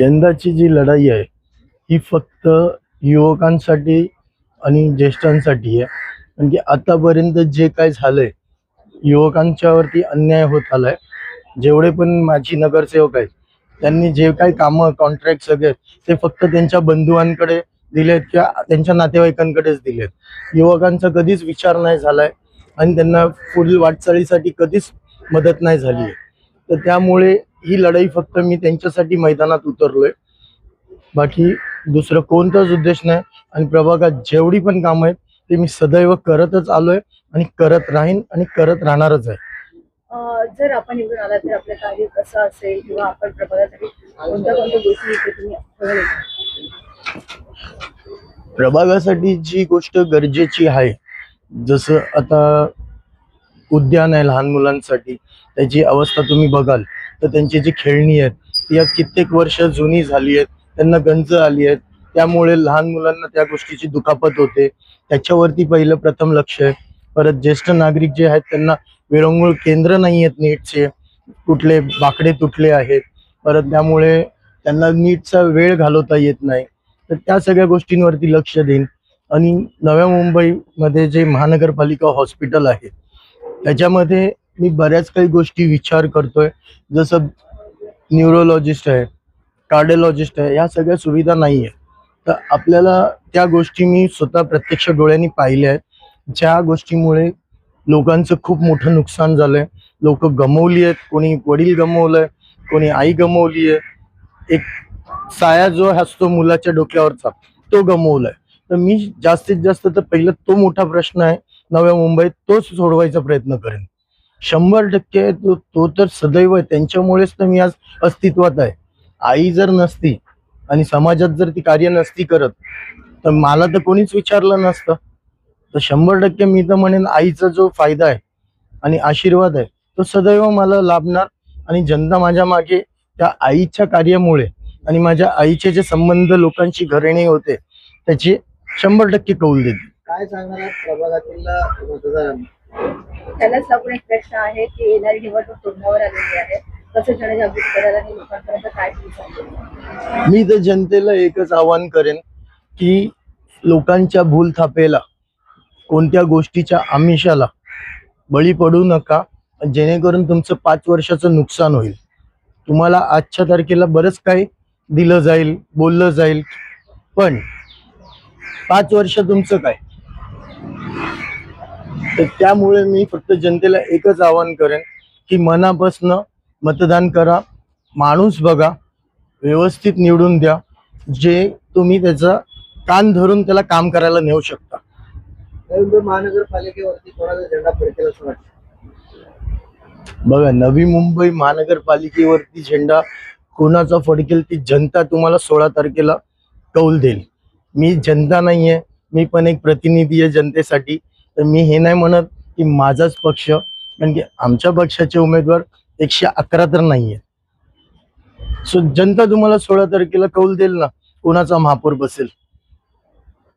यंदाची जी लढाई आहे ही फक्त युवकांसाठी आणि ज्येष्ठांसाठी आहे. कारण की आतापर्यंत जे काय झालंय युवकांच्यावरती अन्याय होत आलाय. जेवढे पण माझी नगरसेवक आहेत त्यांनी जे काही कामं कॉन्ट्रॅक्ट सगळे ते फक्त त्यांच्या बंधुवांकडे दिलेत किंवा त्यांच्या नातेवाईकांकडेच दिलेत. युवकांचा कधीच विचार नाही झालाय आणि त्यांना पुढील वाटचालीसाठी कधीच मदत नाही झाली आहे तर त्यामुळे ही लढाई फक्त मी त्यांच्यासाठी मैदानात उतरलोय. बाकी दुसरं कोणताच उद्देश नाही. आणि प्रभागात जेवढी पण कामं आहेत ते मी सदैव करतच आलोय आणि करत राहीन आणि करत राहणारच आहे. जर आपण निवडून आला तर आपलं कार्य कसं असेल किंवा आपण प्रभागासाठी कोणत्या कोणत्या गोष्टी इथे तुम्ही ठरवल्या? प्रभागासाठी जी गोष्ट गरजेची आहे जसं आता उद्यान आहे लहान मुलांसाठी त्याची अवस्था तुम्ही बघाल. तर त्यांची जी खेळणी आहेत ती आज कित्येक वर्ष जुनी झाली आहेत त्यांना गंज आली आहेत. त्यामुळे लहान मुलांना त्या गोष्टीची दुखापत होते. त्याच्यावरती पहिलं प्रथम लक्ष आहे. परत ज्येष्ठ नागरिक जे आहेत त्यांना विरंगुळ केंद्र नाही आहेत नीटचे. कुठले बाकडे तुटले आहेत. परत त्यामुळे त्यांना नीटचा वेळ घालवता येत नाही. तर त्या सगळ्या गोष्टींवरती लक्ष देईन. आणि नव्या मुंबईमध्ये जे महानगरपालिका हॉस्पिटल आहे त्याच्यामध्ये मी बऱ्याच काही गोष्टी विचार करतोय. जसं न्यूरोलॉजिस्ट आहे कार्डिओलॉजिस्ट आहे या सगळ्या सुविधा नाही आहे तर आपल्याला त्या गोष्टी मी स्वतः प्रत्यक्ष डोळ्यांनी पाहिल्या आहेत. ज्या गोष्टीमुळे लोकांचं खूप मोठं नुकसान झालंय. लोक गमवली आहेत. कोणी वडील गमवलंय कोणी आई गमवली आहे. एक साया जो असतो मुलाच्या डोक्यावरचा तो गमवलाय. तर मी जास्तीत जास्त तर पहिलं तो मोठा प्रश्न आहे. नव्या मुंबईत तोच सोडवायचा प्रयत्न करेन. शंभर टक्के तो तो तर सदैव आहे. त्यांच्यामुळेच तर मी आज अस्तित्वात आहे. आई जर नसती आणि समाजात जर ती कार्य नसती करत तर मला तर कोणीच विचारलं नसतं. तर शंभर टक्के मी तर म्हणेन आईचा जो फायदा आहे आणि आशीर्वाद आहे तो सदैव मला लाभणार आणि जनता माझ्या मागे त्या आईच्या कार्यामुळे आणि माझ्या आईचे जे संबंध लोकांशी घरेणे होते त्याची शंभर टक्के कौल देते. काय सांगणार प्रभागातील मतदारांना? त्यालाच लागून एक प्रश्न आहे की येणारी निवडणूक तोंडावर आलेली आहे. कसं जनजागृती करायला आणि लोकांपर्यंत काय तुम्ही मी तर जनतेला एकच आवाहन करेन की लोकांच्या भूलथापेला कोणत्या गोष्टीच्या आमिषाला बळी पडू नका जेणेकरून तुमचं पाच वर्षाचं नुकसान होईल. तुम्हाला आजच्या तारखेला बरंच काही दिलं जाईल बोललं जाईल पण पाच वर्ष तुमचं काय? तर त्यामुळे मी फक्त जनतेला एकच आवाहन करेन की मनापासनं मतदान करा माणूस बघा व्यवस्थित निवडून द्या जे तुम्ही त्याचा कान धरून त्याला काम करायला नेऊ शकता. नवी मुंबई महानगरपालिकेवरती कोणाचा झेंडा फडकेल असं वाटतं? बघा नवी मुंबई महानगरपालिकेवरती झेंडा कोणाचा फडकेल ती जनता तुम्हाला सोळा तारखेला कौल देईल. मी जनता नाहीये मी पण एक प्रतिनिधी आहे जनतेसाठी. तर मी हे नाही म्हणत की माझाच पक्ष कारण की आमच्या पक्षाचे उमेदवार एकशे अकरा तर नाहीये सो जनता तुम्हाला सोळा तारखेला कौल देईल ना कोणाचा महापौर बसेल?